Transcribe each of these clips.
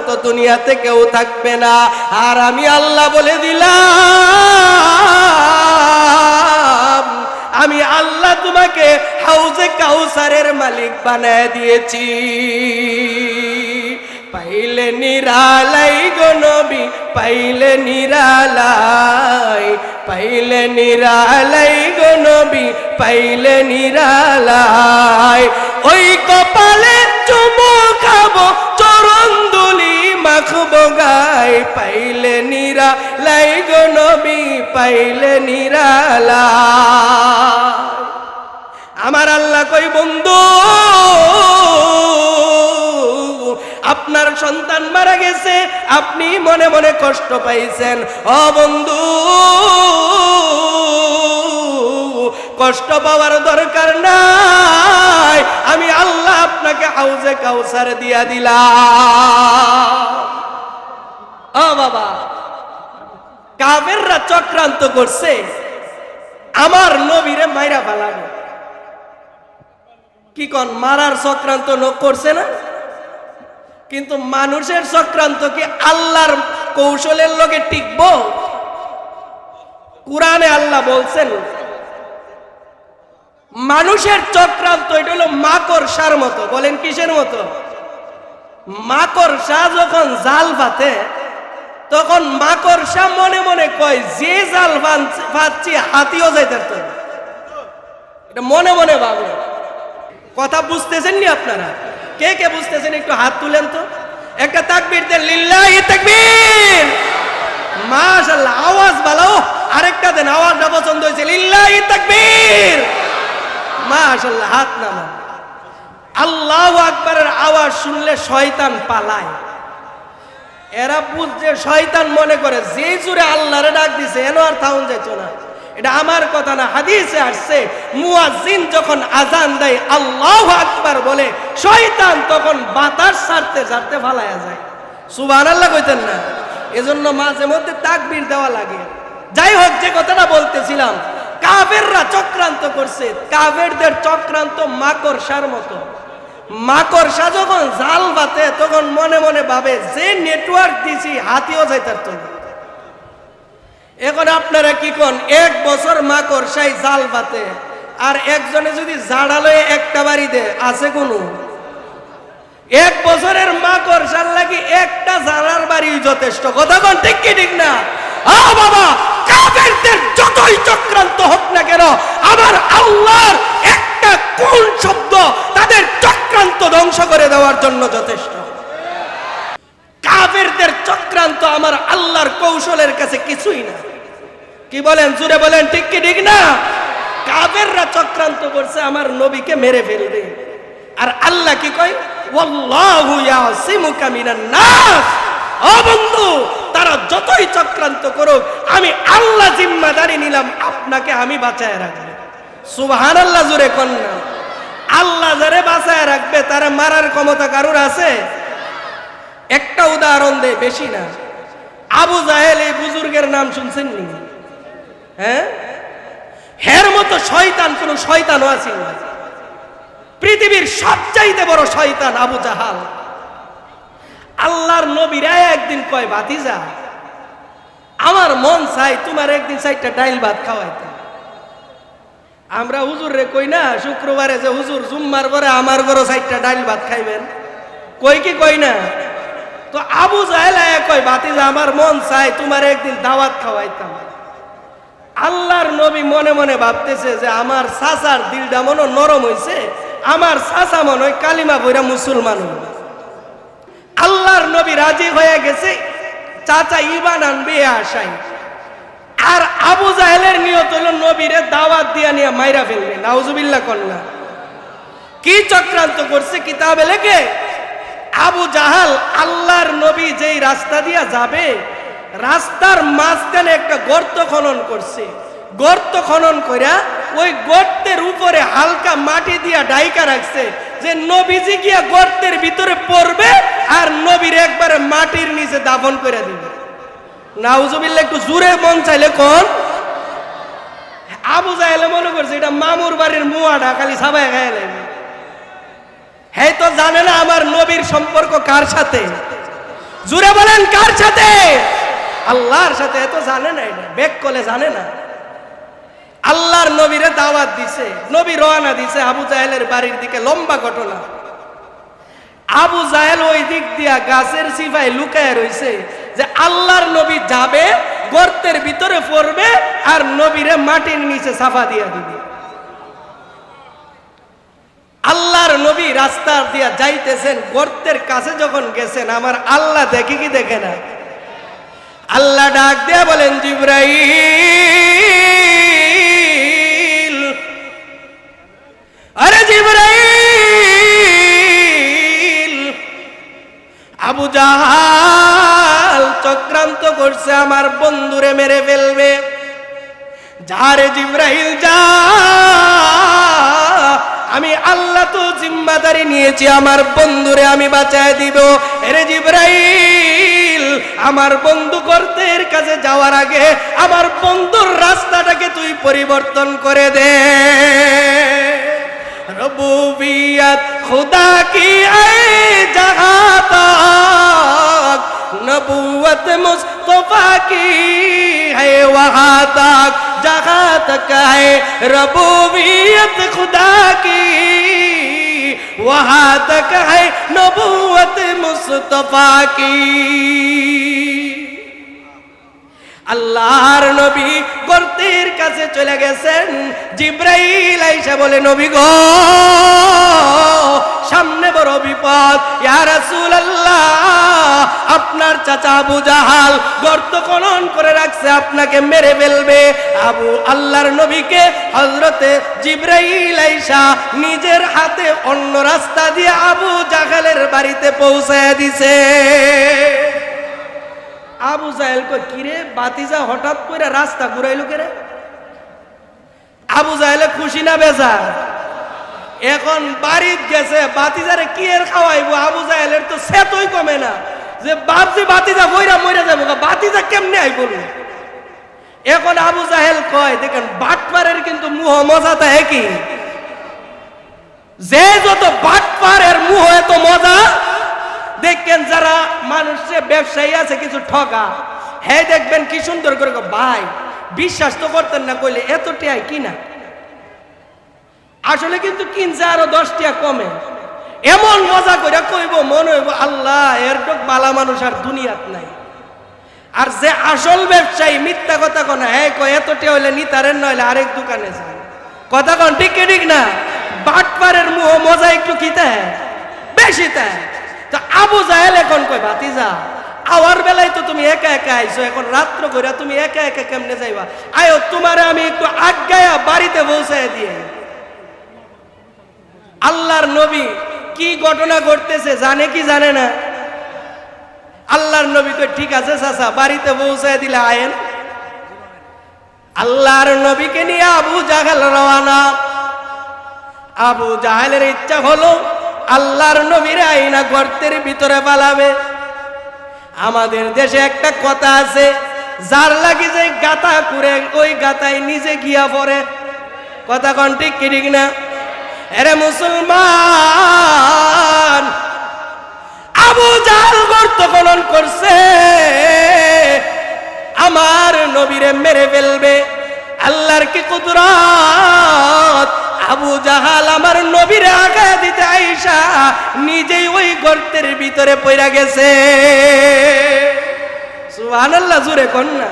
মতো দুনিয়াতে কেউ থাকবে না। আর আমি আল্লাহ বলে দিলাম, আমি আল্লাহ তোমাকে হাউজে কাউসারের মালিক বানায় দিয়েছি। পাইলে নিরালাই গো পাইলে নিরালাই পাইলে নিরালাই গো পাইলে নিরালাই। ওই কপালে চুমু খাব দুলি মাখবো গাই পাইলে নিরালাই গো নবী, পাইলে নিরালাই আমার আল্লাহ কই, বন্ধু, আপনার সন্তান মারা গেছে, আপনি মনে মনে কষ্ট পাইছেন। ও বন্ধু কষ্ট পাওয়ার দরকার নাই। আমি আল্লাহ আপনাকে হাউজে কাউসার দিয়া দিলাম। ও বাবা কাবেররা চক্রান্ত করছে। আমার নবীরে মাইরা ফালাবে। কি কন, মারার চক্রান্ত লোক করছে না? কিন্তু মানুষের চক্রান্ত কি আল্লাহর কৌশলের লোকে টিকব? কোরআনে আল্লাহ বলছেন মানুষের চক্রান্ত, এটা হলো মাকড়সার মতো, বলেন কিসের মতো? মাকড়সা যখন জাল পাতে তখন মাকড়সা মনে মনে কয়, যে জাল পাচ্ছি হাতিও যাইতে। এটা মনে মনে ভাবে কথা বুঝতেছেন নি আপনারা? কে কে বুঝতেছেন একটু হাত তুলেন তো? একটা তাকবীর দেন, লিল্লাহি তাকবীর! মাশাআল্লাহ, আওয়াজ ভালো। আরেকটা দেন, আওয়াজটা পছন্দ হয়েছে, লিল্লাহি তাকবীর! মাশাআল্লাহ, হাত নামান আল্লাহু আকবারের আওয়াজ শুনলে শয়তান পালায়। এরা বুঝছে, শয়তান মনে করে, যে জুড়ে ডাক দিছে, এন আর থাউন না। এটা আমার কথা না, হাদিসে আসছে যখন আজান দেয়, আল্লাহ আকবার বলে, শয়তান তখন বাতাস ছাড়তে ছাড়তে ফালায়া যায়। সুবহানাল্লাহ কইতেন না। এজন্য মাঝে মধ্যে তাকবীর দেওয়া লাগে। যাই হোক, যে কথাটা বলতেছিলাম কাফেররা চক্রান্ত করছে। কাফেরদের চক্রান্ত মাকড়সার মতো। মাকড়সা যখন জাল বাতে তখন মনে মনে ভাবে, যে নেটওয়ার্ক দিছি, হাতিও যাইতার তো এখন আপনারা কি কোন, এক বছর মাকড়সাই জাল বাতে আর একজনে যদি জাড়ালে একটা বাড়ি দে, আছে কোনো? এক বছরের মাকড়সার লাগি একটা জাড়ার বাড়ি যথেষ্ট। কথা কোন ঠিক কি ঠিক না? বাবা! কাফেরদের যতই চক্রান্ত হোক না কেন, আমার আল্লাহর একটা কোন শব্দ তাদের চক্রান্ত ধ্বংস করে দেওয়ার জন্য যথেষ্ট। কাফেরদের চক্রান্ত আমার আল্লাহর কৌশলের কাছে কিছুই না। কি বলেন জুড়ে বলেন, ঠিক কি, ঠিক না? কাফেররা চক্রান্ত করছে আমার নবীকে মেরে ফেলবে। আর আল্লাহ কি কয়? ওয়াল্লাহু ইয়াসিমুকা মিনান নাস। ও বন্ধু তারা যতই চক্রান্ত করুক, আমি আল্লাহ জিম্মাদারি নিলাম, আপনাকে আমি বাঁচায় রাখব। সুবহানাল্লাহ জুড়ে কন্যা আল্লাহ যারে বাঁচায় রাখবে, তারা মারার ক্ষমতা কারুর আছে? একটা উদাহরণ দে, বেশি না। আবু জাহেল এই বুজুর্গের নাম শুনছেন নি? হ্যাঁ? হের মতো শয়তান কোন শয়তানও আছে পৃথিবীর সবচাইতে বড় শয়তান আবু জাহাল। আল্লাহর নবীরা একদিন কয়, ভাতিজা, আমার মন চাই তোমার একদিন চাইটা ডাইল ভাত খাওয়াইতে। আমরা হুজুর রে কই না, শুক্রবারে যে হুজুর জুম্মার পরে আমার ঘরে চাইটা ডাইল ভাত খাইবেন। কই কি কই না? তো আবু জাহেল আয়া কয়, ভাতিজা, আমার মন চাই তোমার একদিন দাওয়াত খাওয়াইতাম। আল্লাহর নবী মনে মনে ভাবতেছে যে আমার চাচার দিলটা মনে নরম হইছে, আমার চাচা মনে হয় কালিমা বইরা মুসলমান হইবে। আল্লাহর নবী রাজি হয়ে গেছে, চাচা ইবান আনবে এ আশাই আর আবু জাহেলের নিয়ত হলো নবীরে দাওয়াত দিয়া নিয়ে মাইরা ফেলবে, নাউজুবিল্লাহ কন্যা কি চক্রান্ত করছে কিতাবে লেখে? আবু জাহাল আল্লাহর নবী যেই রাস্তা দিয়া যাবে, রাস্তার মাঝখানে একটা গর্ত খনন করছে। গর্ত খনন কইরা ওই গর্তের উপরে হালকা মাটি দিয়া ডাইকা রাখছে যে নবীজি গিয়া গর্তের ভিতরে পড়বে আর নবীর একবারে মাটির নিচে দাফন করে দিবে। নাউজুবিল্লাহ, একটু জুড়ে মন চাইলে কোন? আবু জাহেলে মনে করছে, এটা মামুর বাড়ির মুয়াটা, খালি সাবাই খায় লাগবে হ্যাঁ তো জানে না আমার নবীর সম্পর্ক কার সাথে? জুড়ে বলেন, কার সাথে? আল্লাহর সাথে এত জানে না এটা, বেক কলে জানে না। আল্লাহর নবীরে দাওয়াত দিছে, নবী রওনা দিছে আবু জাহেলের বাড়ির দিকে, লম্বা ঘটনা। আবু জাহেল ওই দিক দিয়া গাছের সিফায় লুকায় রইছে যে আল্লাহর নবী যাবে, গর্তের ভিতরে পড়বে আর নবীরে মাটির নিচে সাফা দিয়া দিবে। আল্লাহর নবী রাস্তা দিয়া যাইতেছেন, গর্তের কাছে যখন গেছেন, আমার আল্লাহ দেখে কি দেখে না? আল্লাহ ডাক দিয়া বলেন, জিব্রাইল! আরে জিব্রাইল, আবু জাহাল চক্রান্ত করছে আমার বন্ধুরে মেরে ফেলবে। যারে জিব্রাহিল যা, আমি আল্লাহ তো জিম্মাদারি নিয়েছি, আমার বন্ধুরে আমি বাঁচায় দিব। এরে জিব্রাইল, আমার বন্ধু গর্তের কাছে যাওয়ার আগে আমার বন্ধুর রাস্তাটাকে তুই পরিবর্তন করে দে। রবুবিয়ত, খুদা কি জহা তক নবুয়ত মুস্তফা কি হে ওহা তক জহা তক হে রবুবিয়ত, খুদা কি وہاں تک ہے نبوت مصطفیٰ کی আল্লাহর নবী গর্ত কাছে চলে গেছেন, জিব্রাইল আইসা বলে, নবী গো, সামনে বড় বিপদ। ইয়া রাসূলুল্লাহ, আপনার চাচা আবু জাহাল গর্ত খনন করে রাখছে, আপনাকে মেরে ফেলবে। আবু আল্লাহর নবীকে হযরতে জিব্রাইল আইসা নিজের হাতে অন্য রাস্তা দিয়ে আবু জাহালের বাড়িতে পৌঁছায় দিছে। আবু জাহেল কিরে বাতিজা হঠাৎ করে রাস্তা ঘুরাইলো কে রে আবু জাহেলে খুশি না বেজা এখন বাড়িত গেছে বাতিজারে কি এর খাওয়াইবো? আবু জাহেলের তো সেতই কমে না। যে বাপজি বাতিজা বইরা মইরা যাব বাতিজা কেমনে আই বলুন এখন আবু জাহেল কয়, দেখেন বাটপারের কিন্তু মুহ মজা তা একই। যে যত বাটপারের মুহ এত মজা দেখবেন যারা মানুষের ব্যবসায়ী আছে, কিছু ঠকা হ্যাঁ দেখবেন কি সুন্দর করে ভাই বিশ্বাস তো করতেন না, কইলে এত টিয়াই কিনা আসলে কিন্তু কিনছে আরও দশ টিয়া কমে। এমন মজা করে কইব, মনে হইব, আল্লাহ, এর ডোক বালা মানুষ আর দুনিয়াত নাই। আর যে আসল ব্যবসায়ী, মিথ্যা কথা কনা হ্যাঁ কয় এত টিয়া হইলে নিতারেন নইলে আরেক দোকানে যান কথা কন, ঠিক ঠিক না? বাটপারের মুহ মজা একটু কিতা বেশি তো। আবু জাহেল এখন কই ভাতিজা আওয়ার বেলায় তো তুমি একা একা আইছো, এখন রাত্র করে তুমি একা একা কেমনে যাইবা? আয়ো, তোমারে আমি একটু আজ্ঞায়া বাড়িতে পৌঁছায় দিয়ে আল্লাহর নবী কি ঘটনা ঘটতেছে জানে কি জানে না? আল্লাহর নবী তো ঠিক আছে চাচা, বাড়িতে পৌঁছায় দিলে আয়েন। আল্লাহর নবীকে নিয়ে আবু জাহাল রওয়ানা আবু জাহালের ইচ্ছা হলো, আল্লাহর নবীর আইনা গর্তের ভিতরে পালাবে। আমাদের দেশে একটা কথা আছে, যার লাগি যে গাতা করে ওই গাতায় নিজে গিয়া পড়ে। কথা কন ঠিক কি ঠিক না? এরে মুসলমান, আবু জাহাল গর্ত খনন করছে, আমার নবীরে মেরে ফেলবে, আল্লাহর কি কুদরত? আবু জাহাল আমার নবীর আগা দিতে আইসা নিজেই ওই গর্তের ভিতরে পইরা গেছে। সুবহানাল্লাহ, জুরে কন্যা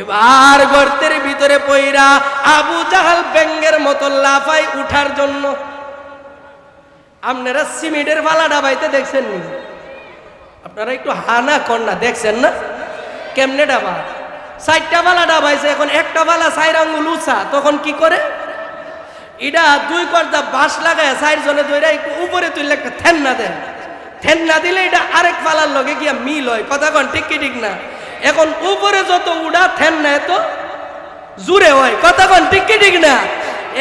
এবার গর্তের ভিতরে পইরা আবু জাহাল ব্যাঙ্গের মতো লাফাই উঠার জন্য আপনারা সিমেন্টের ফালা ডাবাইতে দেখছেন নি? আপনারা একটু হানা কন্যা দেখছেন না? কেমনে ডাবা? চারটা বালা ডাবাইছে, এখন একটা বালা চার আঙ্গুল উঁচা, তখন কি করে? এটা দুই কর্দা বাঁশ লাগায় চার জনে ধরে একটু উপরে তুললে একটা থেন্না দেন। থেন্না দিলে এটা আরেক পালার লগে গিয়া মিল হয়। কথা কন, ঠিক কি ঠিক না? এখন উপরে যত উড়া থেন না এত জুড়ে হয়। কথা কন, ঠিক কি ঠিক না?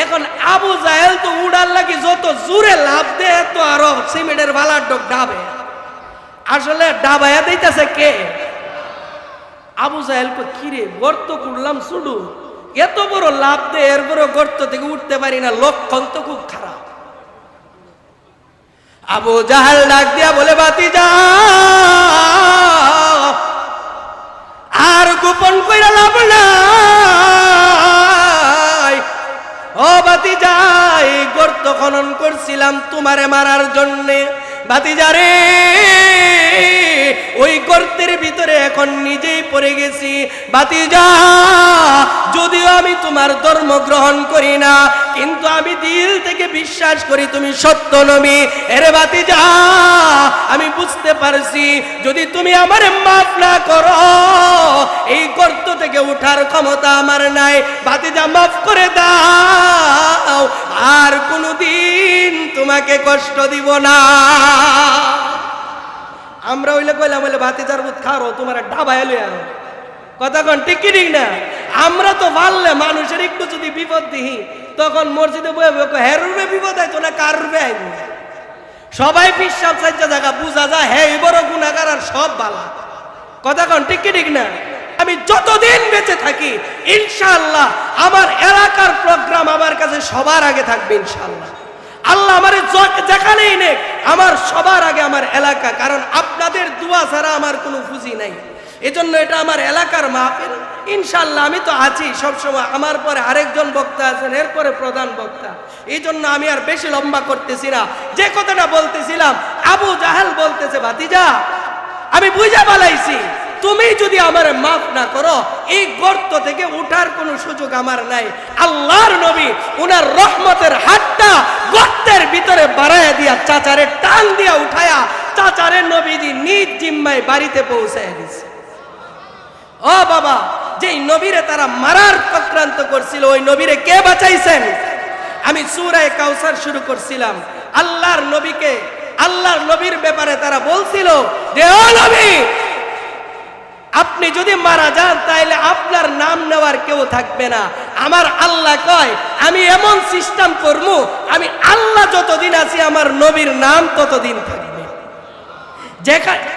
এখন আবু জাহেল তো উড়ার লাগি যত জুড়ে লাভ দেয় তো আরও সিমেন্টের বালার ডোক ডাবে। আসলে ডাবায়া দিতেছে কে? আবু জাহেল কো কিরে, গর্ত করলাম শুধু এত বড় লাভ দে, এর বড় গর্ত থেকে উঠতে পারি না, লক্ষণ তো খুব খারাপ। আবু জাহাল ডাক দিয়া বলে, বাতি যা। আর গোপন কইরা লাভ নাই। ও বাতি যাই গর্ত খনন করছিলাম তোমারে মারার জন্যে। রে ওই গর্তের ভিতরে এখন নিজেই পড়ে গেছি। বাতিজা, যদিও আমি তোমার ধর্ম গ্রহণ করি না, কিন্তু আমি দিল থেকে বিশ্বাস করি তুমি সত্য নবী। এরে বাতিজা, আমি বুঝতে পারছি, যদি তুমি আমার মাফ না করো, এই গর্ত থেকে উঠার ক্ষমতা আমার নাই। বাতিজা, মাফ করে দাও, আর কোনোদিন তোমাকে কষ্ট দিব না। আমরা হইলে কইলাম হইলে ভাতিজার বুত খারো, তোমার ডাবায় লই আরও কথা কন, ঠিক কি ঠিক না? আমরা তো পারলে মানুষের একটু যদি বিপদ দিই তখন মসজিদে বয়ে বয়ে বিপদ আইতো না কার রূপে আইব সবাই পিসাব সাজ্জা জায়গা বুঝা যায় এই বড় গুণাগার আর সব বালা। কথা কন, ঠিক কি ঠিক না? আমি যতদিন বেঁচে থাকি, ইনশাআল্লাহ, আমার এলাকার প্রোগ্রাম আমার কাছে সবার আগে থাকবে, ইনশাআল্লাহ। আল্লাহ আমার যেখানেই নেই আমার সবার আগে আমার এলাকা, কারণ আপনাদের দোয়া ছাড়া আমার কোনো খুশি নাই। এজন্য এটা আমার এলাকার মাহফিল। ইনশাল্লাহ আমি তো আছি সবসময়, আমার পরে আরেকজন বক্তা আছেন এরপরে প্রধান বক্তা। এই জন্য আমি আর বেশি লম্বা করতেছি না। যে কথাটা বলতেছিলাম, আবু জাহাল বলতেছে, ভাতিজা, আমি বুঝা পালাইছি। তুমি যদি আমার মাফ না করো, এই গর্ত থেকে উঠার কোনো সুযোগ আমার নাই। আল্লাহর নবী উনার রহমতের হাতটা গর্তের ভিতরে বাড়াইয়া দিয়া চাচারে টান দিয়া উঠায়া চাচারে নবীজি নিজ জিম্মায় বাড়িতে পৌঁছায় দিছে। ও বাবা, যেই নবীরে তারা মারার চক্রান্ত করছিল, ওই নবীরে কে বাঁচাইছেন? আমি সুরায় কাউসার শুরু করছিলাম। আল্লাহর নবীকে, আল্লাহর নবীর ব্যাপারে তারা বলছিল যে, ও নবী আপনি যদি মারা যান তাহলে আপনার নাম নেওয়ার কেউ থাকবে না। আমার আল্লাহ কয়, আমি এমন সিস্টেম করব আমি আল্লাহ যতদিন আছি, আমার নবীর নাম ততদিন থাকবে।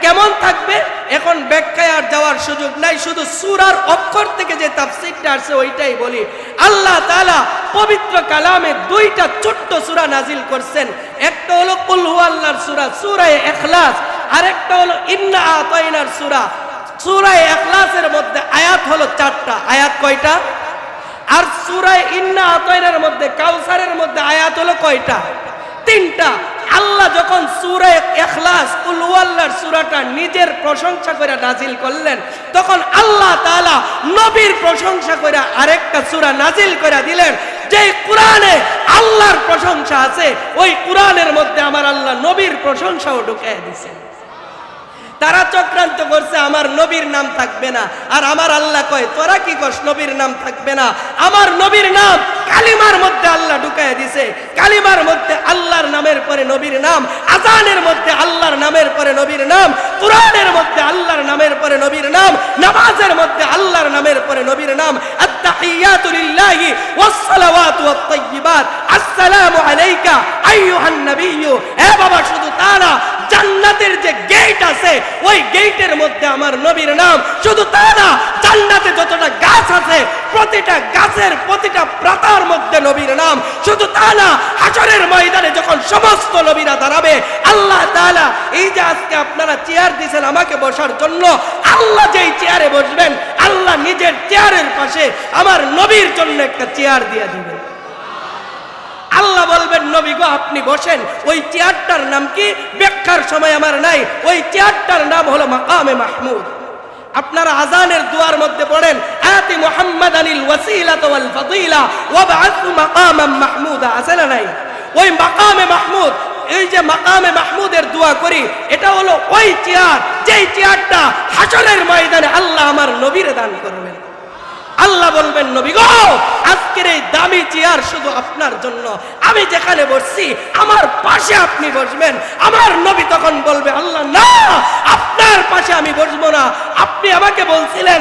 কেমন থাকবে? এখন ব্যাখ্যায় আর যাওয়ার সুযোগ নাই, শুধু সুরার অক্ষর থেকে যে তাফসিরটা আসছে, ওইটাই বলি। আল্লাহ তালা পবিত্র কালামে দুইটা ছোট্ট সূরা নাজিল করছেন। একটা হলো কুল আল্লাহর সূরা সূরা ইখলাস, আরেকটা হলো ইন্না আতাইনার সূরা। সূরা ইখলাসের মধ্যে আয়াত হলো চারটা। আয়াত কয়টা? আর সূরায় ইন্না আতাইনার মধ্যে, কাউসারের মধ্যে আয়াত হলো কয়টা? তিনটা। আল্লাহ যখন সূরা ইখলাস, কুল হুয়াল্লাহর সূরাটা নিজের প্রশংসা করে নাজিল করলেন, তখন আল্লাহ তাআলা নবীর প্রশংসা করে আরেকটা সূরা নাজিল করে দিলেন যে কোরআনে আল্লাহর প্রশংসা আছে, ওই কোরআনের মধ্যে আমার আল্লাহ নবীর প্রশংসাও ঢুকিয়ে দিয়েছেন তারা চক্রান্ত করছে, আমার নবীর নাম থাকবে না। আর আমার আল্লাহ কয়, তোরা কি কস নবীর নাম থাকবে না। আমার নবীর নাম কালিমার মধ্যে আল্লাহ ঢুকায় দিছে। কালিমার মধ্যে আল্লাহর নামের পরে নবীর নাম আজানের মধ্যে আল্লাহর নামের পরে নবীর নাম, কোরআনের মধ্যে আল্লাহর নামের পরে নবীর নাম, নামাজের মধ্যে আল্লাহর নামের পরে নবীর নাম আত্তাহিয়াতু লিল্লাহি ওয়াসসালাওয়াতু ওয়াত-তাইয়্যিবাত আসসালামু আলাইকা আইয়ুহান নাবিয়্যু এ বাবা, শুধু তা না, জান্নাতের যে গেট আছে, ওই গেটের মধ্যে আমার নবীর নাম। শুধু তা না, জান্নাতে যতটা গাছ আছে, প্রতিটা গাছের প্রতিটা পাতার মধ্যে নবীর নাম। শুধু তা না হাসরের ময়দানে যখন সমস্ত নবীরা দাঁড়াবে, আল্লাহ তাআলা এই যে আজকে আপনারা চেয়ার দিয়েছেন আমাকে বসার জন্য, আল্লাহ যেই চেয়ারে বসবেন, আল্লাহ নিজের চেয়ারের পাশে আমার নবীর জন্য একটা চেয়ার দিয়ে দিবেন। আল্লাহ বলবেন, নবী গো, আপনি বসেন। ওই চেয়ারটার নাম কি? ব্যাখ্যার সময় আমার নাই। ওই চেয়ারটার নাম হলো মাকামে মাহমুদ। আপনারা আজানের দুয়ার মধ্যে পড়েন, আতি মুহাম্মাদ আনিল ওয়াসিলাত ওয়াল ফাদিলা ওয়া বাআথু মাকামাম মাহমুদা। আছে না নাই? ওই মাকামে মাহমুদ, এই যে মাকামে মাহমুদের দোয়া করি, এটা হলো ওই চেয়ার। যেই চেয়ারটা হাসরের ময়দানে আল্লাহ আমার নবীরে দান করবেন। আল্লাহ বলবেন, নবী গো, আজকের এই দামি চেয়ার শুধু আপনার জন্য। আমি যেখানে বসছি, আমার পাশে আপনি বসবেন। আমার নবী তখন বলবে, আল্লাহ, না আপনার পাশে আমি বসবো না। আপনি আমাকে বলছিলেন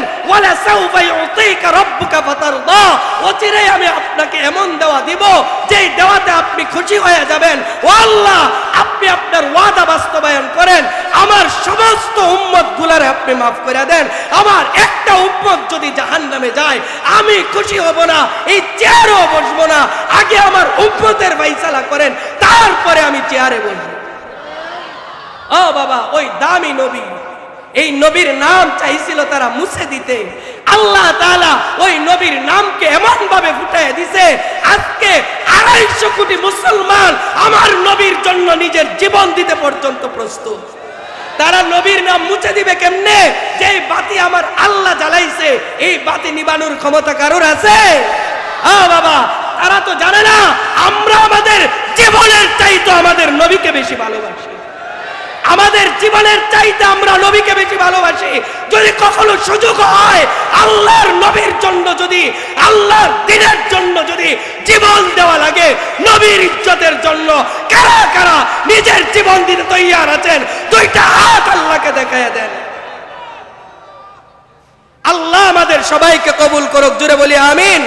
আমি আপনাকে এমন দেওয়া দিব, যেই দেওয়াতে আপনি খুশি হয়ে যাবেন। ও আল্লাহ আপনি আপনার ওয়াদা বাস্তবায়ন করেন। আমার সমস্ত উম্মত গুলারে আপনি মাফ করে দেন। আমার একটা উম্মত যদি জাহান্নামে যায়, আমি খুশি হব না, এই চেয়ারও বসবো না। আগে আমার উম্মতের ফাইসালা করেন, তারপরে আমি চেয়ারে বসবো। ও বাবা, ওই দামি নবী। এই নবীর নাম চাইছিল তারা মুছে দিতে। আল্লাহ তাআলা ওই নবীর নামকে এমন ভাবে ফুটায় দিছে, আজকে আড়াইশো কোটি মুসলমান আমার নবীর জন্য নিজের জীবন দিতে পর্যন্ত প্রস্তুত। তারা নবীর নাম মুছে দিবে কেমনে? যে বাতি আমার আল্লাহ জ্বালাইছে, এই বাতি নিবানোর ক্ষমতা কারোর আছে? বাবা, তারা তো জানে না, আমরা আমাদের জীবনের চাইতো আমাদের নবীকে বেশি ভালোবাসি। আমাদের জীবনের চাইতে আমরা নবীকে বেশি ভালোবাসি। যদি কখনো সুযোগ হয়, আল্লাহর নবীর জন্য যদি, আল্লাহর দিনের জন্য যদি জীবন দেওয়া লাগে, নবীর ইজ্জতের জন্য কারা কারা নিজের জীবন দিতে তৈয়ার আছেন, দুইটা হাত আল্লাহকে দেখায় দেন। আল্লাহ আমাদের সবাইকে কবুল করুক জুড়ে বলি আমিন।